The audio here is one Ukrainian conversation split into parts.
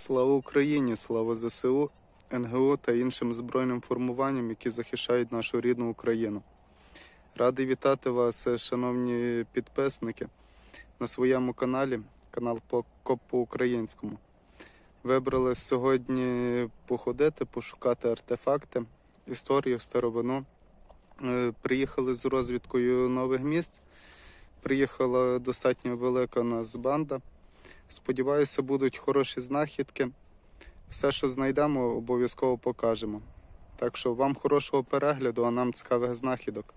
Слава Україні! Слава ЗСУ, НГО та іншим збройним формуванням, які захищають нашу рідну Україну. Радий вітати вас, шановні підписники, на своєму каналі, канал по Коп по-українському. Вибрали сьогодні походити, пошукати артефакти, історію, старовину. Е, Приїхали з розвідкою нових міст. Приїхала достатньо велика нас банда. Сподіваюся, будуть хороші знахідки. Все, що знайдемо, обов'язково покажемо. Так що вам хорошого перегляду, а нам цікавих знахідок.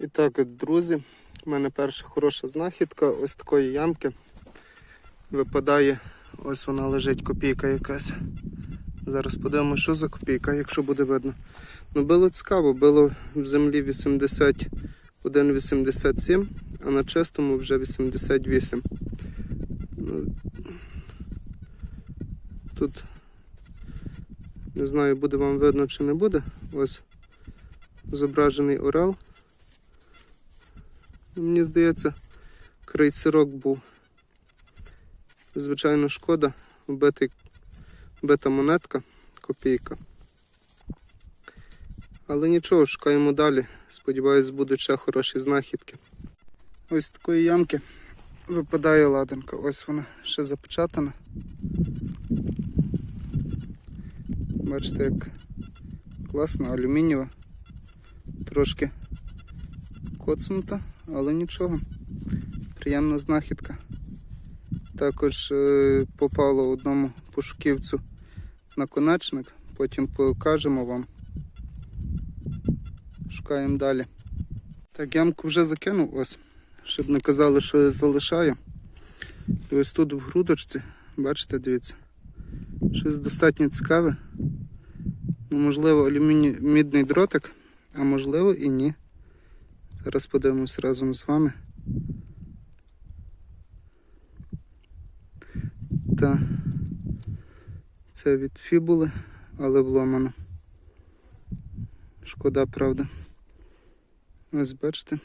І так, друзі, в мене перша хороша знахідка ось такої ямки. Випадає, ось вона лежить копійка якась. Зараз подивимося, що за копійка, якщо буде видно. Ну, було цікаво, було в землі 81,87, а на чистому вже 88. Тут не знаю, буде вам видно чи не буде. Ось зображений орел. Мені здається, крейцерок був. Звичайно, шкода, вбитий, вбита монетка, копійка. Але нічого, шукаємо далі. Сподіваюсь, будуть ще хороші знахідки. Ось такої ямки випадає ладанка. Ось вона ще запечатана. Бачите, як класно, алюмінієва. Трошки коцнута, але нічого. Приємна знахідка. Також е, попало одному пошуківцю наконечник, потім покажемо вам. Шукаємо далі. Так, ямку вже закинув ось, щоб не казали, що я залишаю. І ось тут в грудочці, бачите, дивіться, щось достатньо цікаве. Ну, можливо, алюміні... мідний дротик, а можливо і ні. Зараз подивимось разом з вами. Та це від фібули, але вломано. Шкода, правда. Ось бачите.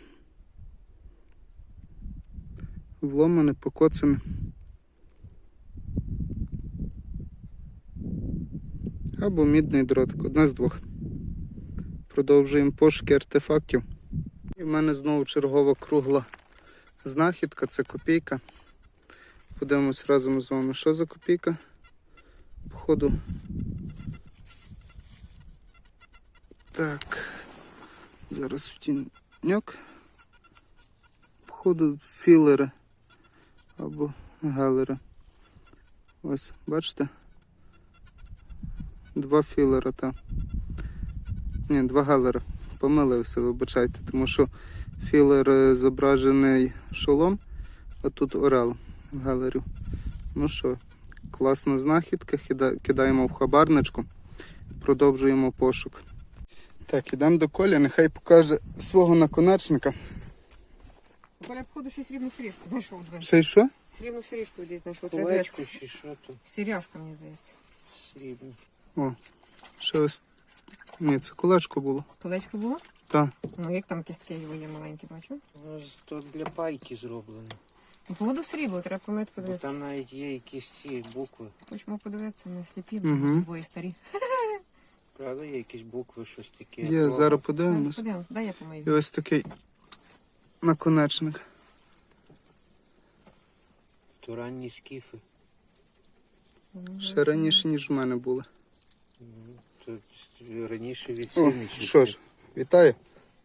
Вломане, покоцане. Або мідний дротик, одна з двох. Продовжуємо пошуки артефактів. І в мене знову чергова кругла знахідка, це копійка. Подивимось разом з вами, що за копійка. Походу. Так. Зараз в тіньок. Походу філери або галери. Ось, бачите? Два філера та. Ні, два галери. Помилився, вибачайте, тому що філер е, зображений шолом, а тут орел в галерю. Ну що, класна знахідка, кидаємо в хабарничку, продовжуємо пошук. Так, ідемо до Колі, нехай покаже свого наконечника. Коля, походу, ще срібну сріжку знайшов. дві. Ще й що? Срібну сріжку десь знайшов. Тридець. чи що то Сіряшка, мені здається. срібне. О, ще ось. Ні, це колечко було. Колечко було? Так. Ну, як там кістки його є маленькі, бачу. Воно ж то для пайки зроблено. Ну, Походу срібло, треба помити подивитися. там навіть є якісь ці букви. Хочемо подивитися, не сліпі, бо двоє старі. Правда, є якісь букви, щось таке. Є, зараз Зараз подивимось. подивимось, дай я помию. І ось такий наконечник. То ранні скіфи. Ну, Ще раніше, ніж в мене були. Мгм. То раніше від О, що ж, вітаю.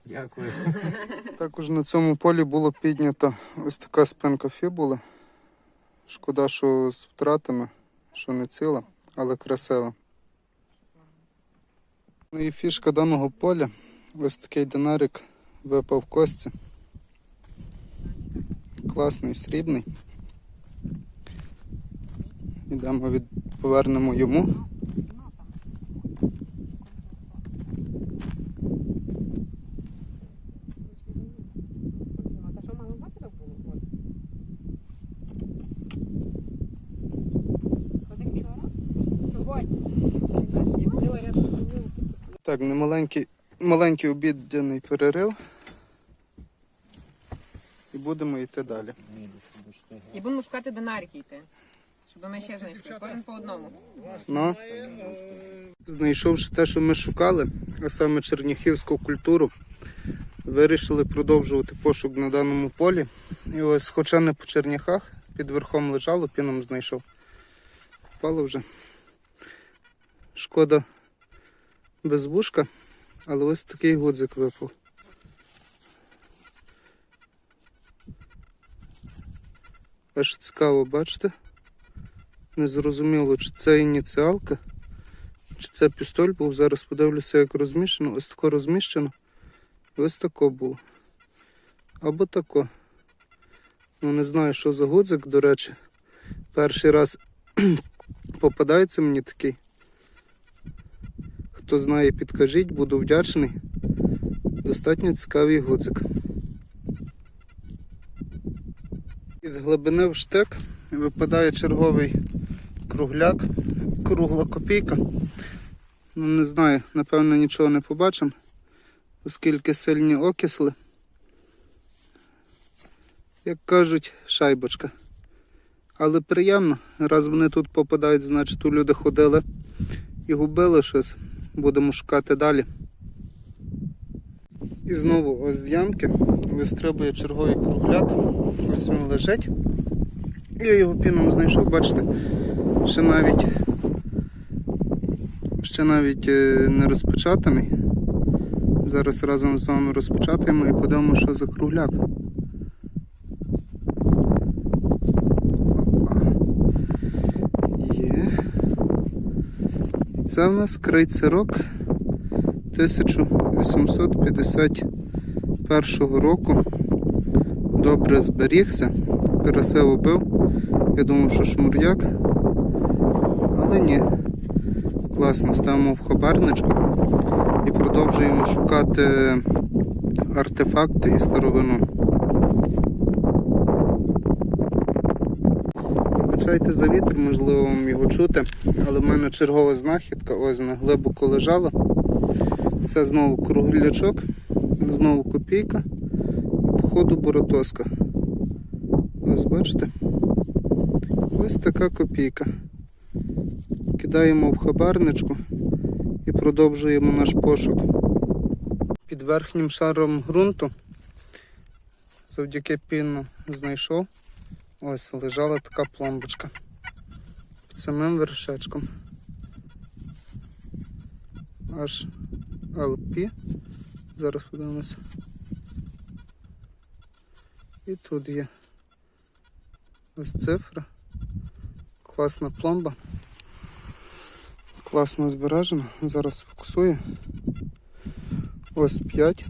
Дякую. Також на цьому полі було піднято ось така спинка фібули. Шкода, що з втратами, що не ціла, але красива. Ну і фішка даного поля. Ось такий динарик випав в кості. Класний, срібний. Ідемо від... повернемо йому. Так, немаленький маленький обідняний перерив. Будемо йти далі. І будемо шукати динарики йти. Бо ми ще знайшли, кожен по одному. Ну, знайшовши те, що ми шукали, а саме черніхівську культуру, вирішили продовжувати пошук на даному полі. І ось, хоча не по черняхах, під верхом лежало, піном знайшов. Впало вже. Шкода без вушка, але ось такий гудзик випав. Аж цікаво, бачите? Незрозуміло, чи це ініціалка, чи це пістоль був. Зараз подивлюся, як розміщено. Ось тако розміщено. Ось тако було. Або тако. Ну не знаю, що за гудзик, до речі. Перший раз попадається мені такий. Хто знає, підкажіть, буду вдячний. Достатньо цікавий гудзик. Із глибини в штек випадає черговий кругляк, кругла копійка. Ну, не знаю, напевно нічого не побачимо, оскільки сильні окисли. Як кажуть, шайбочка. Але приємно, раз вони тут попадають, значить у люди ходили і губили щось. Будемо шукати далі. І знову ось з ямки вистрибує черговий кругляк. Ось він лежить. Я його піном знайшов, бачите, ще навіть ще навіть е, не розпечатаний. Зараз разом з вами розпечатаємо і подивимо, що за кругляк. Є. Це в нас крейцерок 1851 року. Добре зберігся, красиво бив. Я думав, що шмур'як. Але ні. Класно, ставимо в хабарничку і продовжуємо шукати артефакти і старовину. Вибачайте за вітер, можливо вам його чути, але в мене чергова знахідка, ось вона глибоко лежала. Це знову круглячок, знову копійка і походу боротоска. Ось бачите? Ось така копійка. Кидаємо в хабарничку і продовжуємо наш пошук. Під верхнім шаром ґрунту завдяки піну знайшов. Ось лежала така пломбочка під самим вершечком. Аж LP. Зараз подивимося. І тут є ось цифра. Класна пломба. Класно збережена. Зараз фокусую. Ось 5.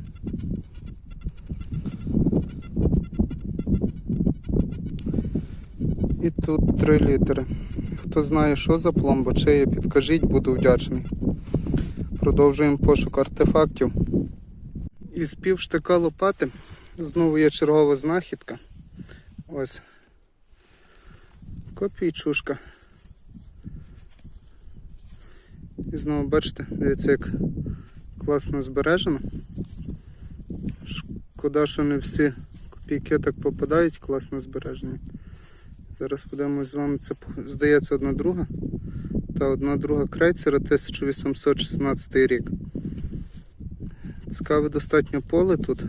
І тут 3 літери. Хто знає, що за пломба, чи є, підкажіть, буду вдячний. Продовжуємо пошук артефактів. Із півштика лопати знову є чергова знахідка. Ось копійчушка. І знову бачите, дивіться, як класно збережено. Шкода, що не всі копійки так попадають, класно збережені. Зараз подивимось з вами, це здається одна друга. Та одна друга крейцера 1816 рік. Цікаве достатньо поле тут.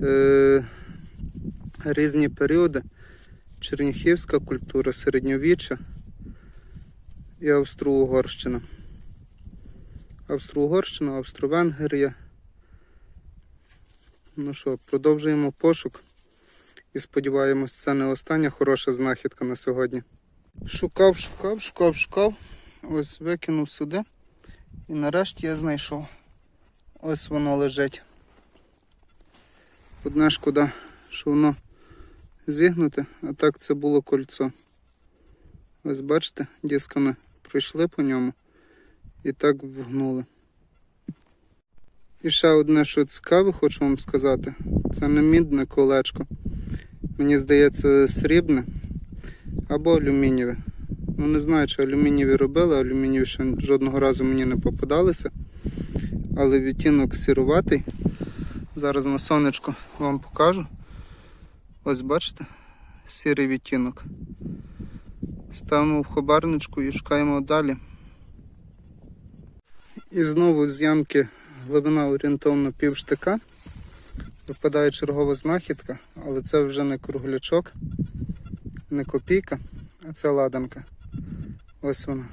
Е, різні періоди. Черніхівська культура, середньовіччя і Австро-Угорщина. Австро-Угорщина, Австро-Венгрія. Ну що, продовжуємо пошук і сподіваємось, це не остання хороша знахідка на сьогодні. Шукав, шукав, шукав, шукав. Ось викинув сюди. І нарешті я знайшов. Ось воно лежить. Одна шкода, що воно зігнуте, а так це було кольцо. Ось бачите, дисками пройшли по ньому і так вгнули. І ще одне, що цікаве, хочу вам сказати, це не мідне колечко. Мені здається, срібне або алюмінієве. Ну не знаю, чи алюмінієві робили, алюмінієві ще жодного разу мені не попадалися. Але відтінок сіруватий. Зараз на сонечку вам покажу. Ось бачите, сірий відтінок. Ставимо в хабарничку і шукаємо далі. І знову з ямки глибина орієнтовно пів штика. Випадає чергова знахідка, але це вже не круглячок, не копійка, а це ладанка. Ось вона.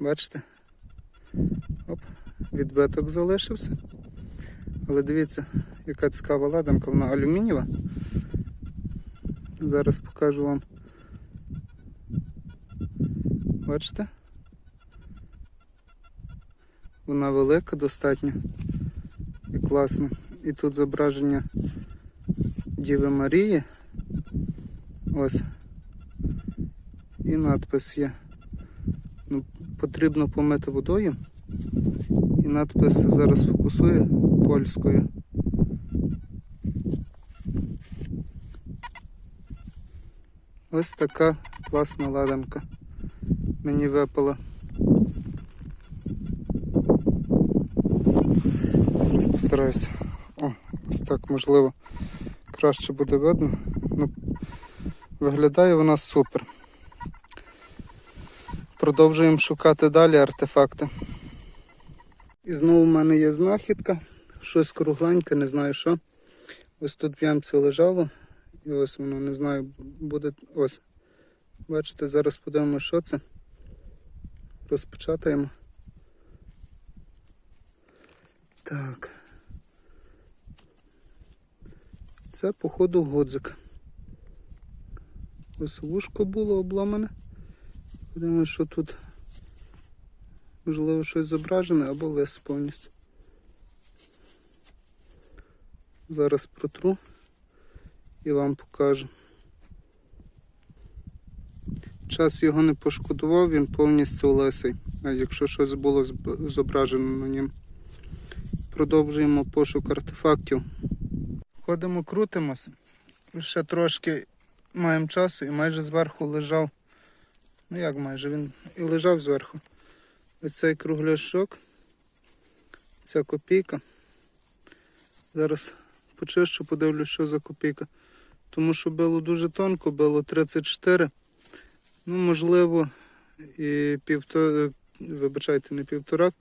Бачите? Оп, відбиток залишився. Але дивіться, яка цікава ладанка, вона алюмінієва. Зараз покажу вам. Бачите? Вона велика достатньо і класна. І тут зображення Діви Марії. Ось. І надпис є. Ну, потрібно помити водою. І надпис зараз фокусує польською. Ось така класна ладанка. Мені випала. Зараз постараюся. О, ось так можливо краще буде видно. Виглядає вона супер. Продовжуємо шукати далі артефакти. І знову в мене є знахідка. Щось кругленьке, не знаю що. Ось тут в ямці лежало. І ось воно, не знаю, буде ось. Бачите, зараз подивимося, що це. Розпечатаємо. Так. Це, походу, годзик. Ось вушко було обламане. Подивимося, що тут можливо щось зображене або лис повністю. Зараз протру і вам покажу. Час його не пошкодував, він повністю лисий. А якщо щось було зображено на ньому. Продовжуємо пошук артефактів. Ходимо, крутимося. Ще трошки маємо часу і майже зверху лежав. Ну як майже, він і лежав зверху. Оцей кругляшок. Ця копійка. Зараз почищу, подивлюсь, що за копійка. Тому що било дуже тонко, било 34. Ну, можливо, і півтора, вибачайте, не півтора.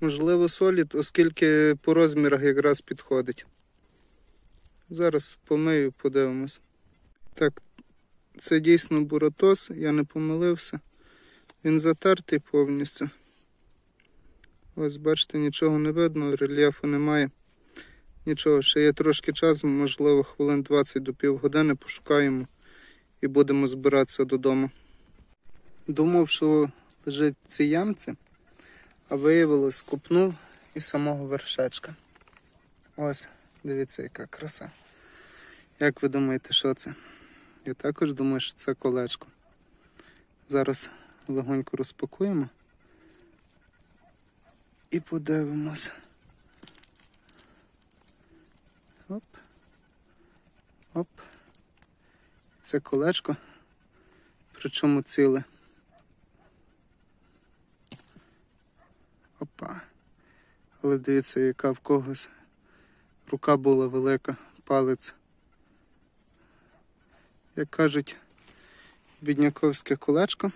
Можливо, солід, оскільки по розмірах якраз підходить. Зараз помию, подивимось. Так, це дійсно буратос, я не помилився. Він затертий повністю. Ось бачите, нічого не видно, рельєфу немає. Нічого, ще є трошки часу, можливо, хвилин 20 до півгодини пошукаємо і будемо збиратися додому. Думав, що лежить в цій ямці, а виявилось, купнув із самого вершечка. Ось, дивіться, яка краса. Як ви думаєте, що це? Я також думаю, що це колечко. Зараз легонько розпакуємо і подивимося. Оп. Оп. Це колечко. Причому ціле. Опа. Але дивіться, яка в когось. Рука була велика, палець. Як кажуть, бідняковське колечко,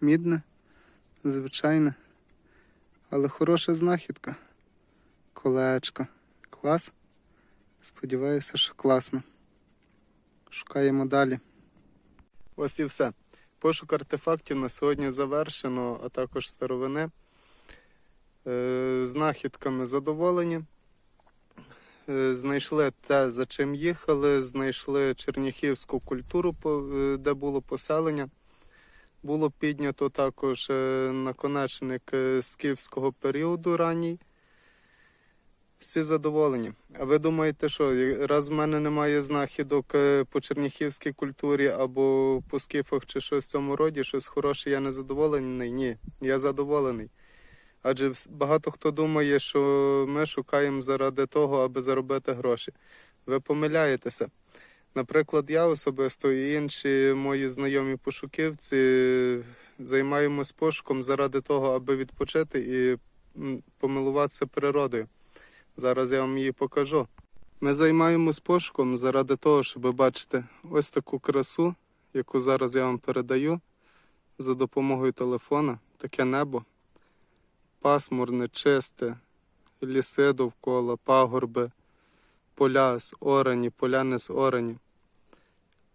мідне, звичайне, але хороша знахідка. Колечко. Клас. Сподіваюся, що класно. Шукаємо далі. Ось і все. Пошук артефактів на сьогодні завершено, а також старовини. Е, Знахідками задоволені. Е, Знайшли те, за чим їхали, знайшли черніхівську культуру, е, де було поселення. Було піднято також е, наконечник скіфського періоду ранній. Всі задоволені. А ви думаєте, що раз в мене немає знахідок по черніхівській культурі або по скіфах чи щось в цьому роді, щось хороше, я не задоволений? Ні, я задоволений. Адже багато хто думає, що ми шукаємо заради того, аби заробити гроші. Ви помиляєтеся. Наприклад, я особисто і інші мої знайомі пошуківці займаємось пошуком заради того, аби відпочити і помилуватися природою. Зараз я вам її покажу. Ми займаємось пошуком заради того, щоб бачити ось таку красу, яку зараз я вам передаю за допомогою телефона. Таке небо. Пасмурне, чисте, ліси довкола, пагорби, поля з орені, поля не з орені.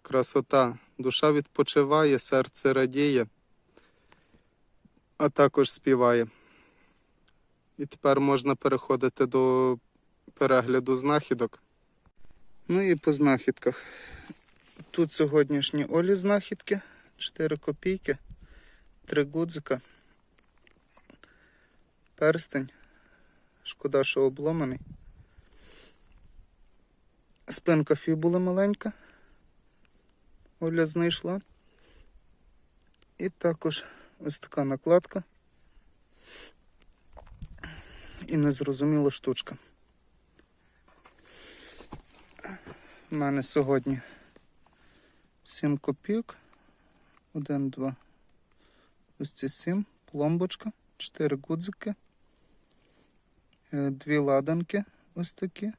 Красота. Душа відпочиває, серце радіє, а також співає. І тепер можна переходити до перегляду знахідок. Ну і по знахідках. Тут сьогоднішні Олі знахідки, 4 копійки, 3 гудзика, перстень. Шкода, що обломаний. Спинка фібули маленька. Оля знайшла. І також ось така накладка. І незрозуміла штучка. У мене сьогодні 7 копійок. 1, 2. Ось ці 7. Пломбочка, 4 гудзики. Е, Дві ладанки ось такі.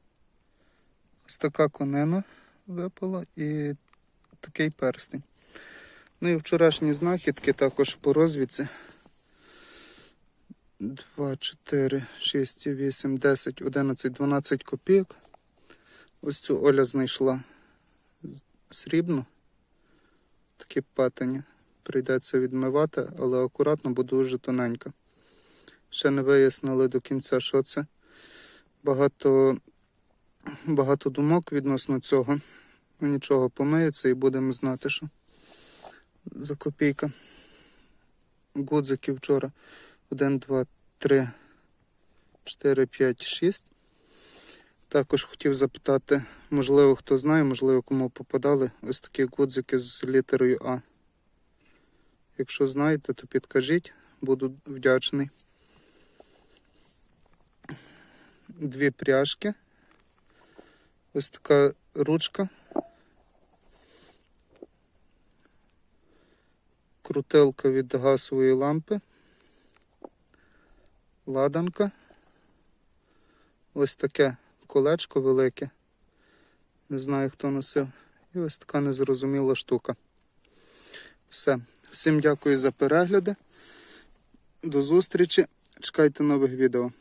Ось така конина випала і такий перстень. Ну і вчорашні знахідки також по розвідці. 2, 4, 6, 8, 10, 11, 12 копійок. Ось цю Оля знайшла срібну. Такі патині. Прийдеться відмивати, але акуратно, бо дуже тоненька. Ще не вияснили до кінця, що це. Багато, багато думок відносно цього. Ну нічого, помиється і будемо знати, що за копійка. Гудзики вчора. 1, 2, 3, 4, 5, 6. Також хотів запитати, можливо, хто знає, можливо, кому попадали ось такі гудзики з літерою А. Якщо знаєте, то підкажіть, буду вдячний. Дві пряжки. Ось така ручка. Крутилка від газової лампи. Ладанка. Ось таке колечко велике. Не знаю, хто носив. І ось така незрозуміла штука. Все. Всім дякую за перегляди. До зустрічі. Чекайте нових відео.